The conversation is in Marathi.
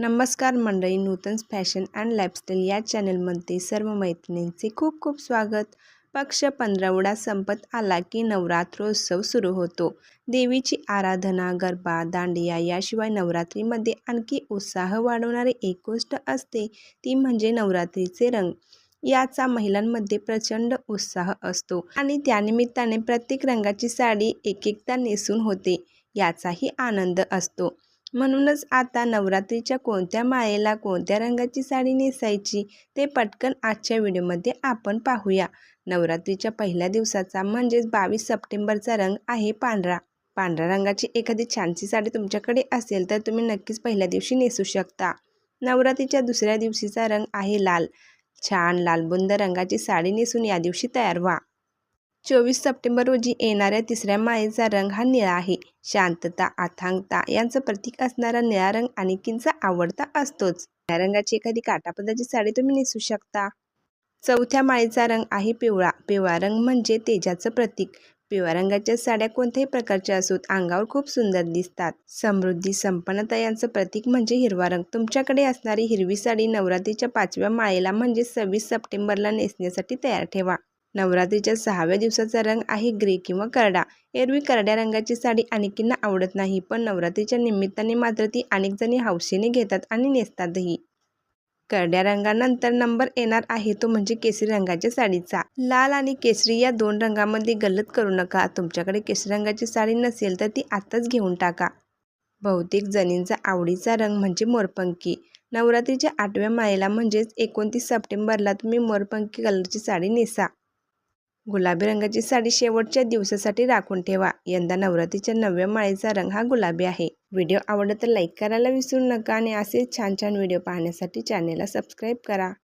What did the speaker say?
नमस्कार मंडळी नूतन फॅशन अँड लाईफस्टाईल या चॅनलमध्ये सर्व मैत्रिणींचे खूप खूप स्वागत. पक्ष पंधरवडा संपत आला की नवरात्रोत्सव सुरू होतो. देवीची आराधना गरबा दांडिया याशिवाय नवरात्रीमध्ये आणखी उत्साह वाढवणारी एक गोष्ट असते ती म्हणजे नवरात्रीचे रंग. याचा महिलांमध्ये प्रचंड उत्साह असतो आणि त्यानिमित्ताने प्रत्येक रंगाची साडी एक एकदा नेसून होते याचाही आनंद असतो. म्हणूनच आता नवरात्रीच्या कोणत्या माळेला कोणत्या रंगाची साडी नेसायची ते पटकन आजच्या व्हिडिओमध्ये आपण पाहूया. नवरात्रीच्या पहिल्या दिवसाचा म्हणजेच बावीस सप्टेंबरचा रंग आहे पांढरा. पांढऱ्या रंगाची एखादी छानशी साडी तुमच्याकडे असेल तर तुम्ही नक्कीच पहिल्या दिवशी नेसू शकता. नवरात्रीच्या दुसऱ्या दिवशीचा रंग आहे लाल. छान लालबुंद रंगाची साडी नेसून या दिवशी तयार व्हा. चोवीस सप्टेंबर रोजी येणाऱ्या तिसऱ्या माळेचा रंग हा निळा आहे. शांतता अथांगता यांचं प्रतीक असणारा निळा रंग अनेकींचा आवडता असतोच. निळ्या रंगाची एखादी काटापदाची साडी तुम्ही नेसू शकता. चौथ्या माळेचा रंग आहे पिवळा. पिवळा रंग म्हणजे तेजाचं प्रतीक. पिवळ्या रंगाच्या साड्या कोणत्याही प्रकारच्या असोत अंगावर खूप सुंदर दिसतात. समृद्धी संपन्नता यांचं प्रतीक म्हणजे हिरवा रंग. तुमच्याकडे असणारी हिरवी साडी नवरात्रीच्या पाचव्या माळेला म्हणजे सव्वीस सप्टेंबरला नेसण्यासाठी तयार ठेवा. नवरात्रीच्या सहाव्या दिवसाचा रंग आहे ग्रे किंवा करडा. एरवी करड्या रंगाची साडी अनेकींना आवडत नाही पण नवरात्रीच्या निमित्ताने मात्र ती अनेक जणी हौसेने घेतात आणि नेसतातही. करड्या रंगानंतर नंबर येणार आहे तो म्हणजे केसरी रंगाच्या साडीचा. लाल आणि केसरी या दोन रंगामध्ये गल्लत करू नका. तुमच्याकडे केसरी रंगाची साडी नसेल तर ती आत्ताच घेऊन टाका. बहुतेक जणींचा आवडीचा रंग म्हणजे मोरपंखी. नवरात्रीच्या आठव्या माळेला म्हणजेच एकोणतीस सप्टेंबरला तुम्ही मोरपंखी कलरची साडी नेसा. गुलाबी रंगाची साडी शेवटच्या दिवसासाठी राखून ठेवा. यंदा नवरात्रीच्या नवव्या माळेचा रंग हा गुलाबी आहे. व्हिडिओ आवडला तर लाईक करायला विसरू नका आणि असेच छान छान व्हिडिओ पाहण्यासाठी चॅनेलला सबस्क्राईब करा.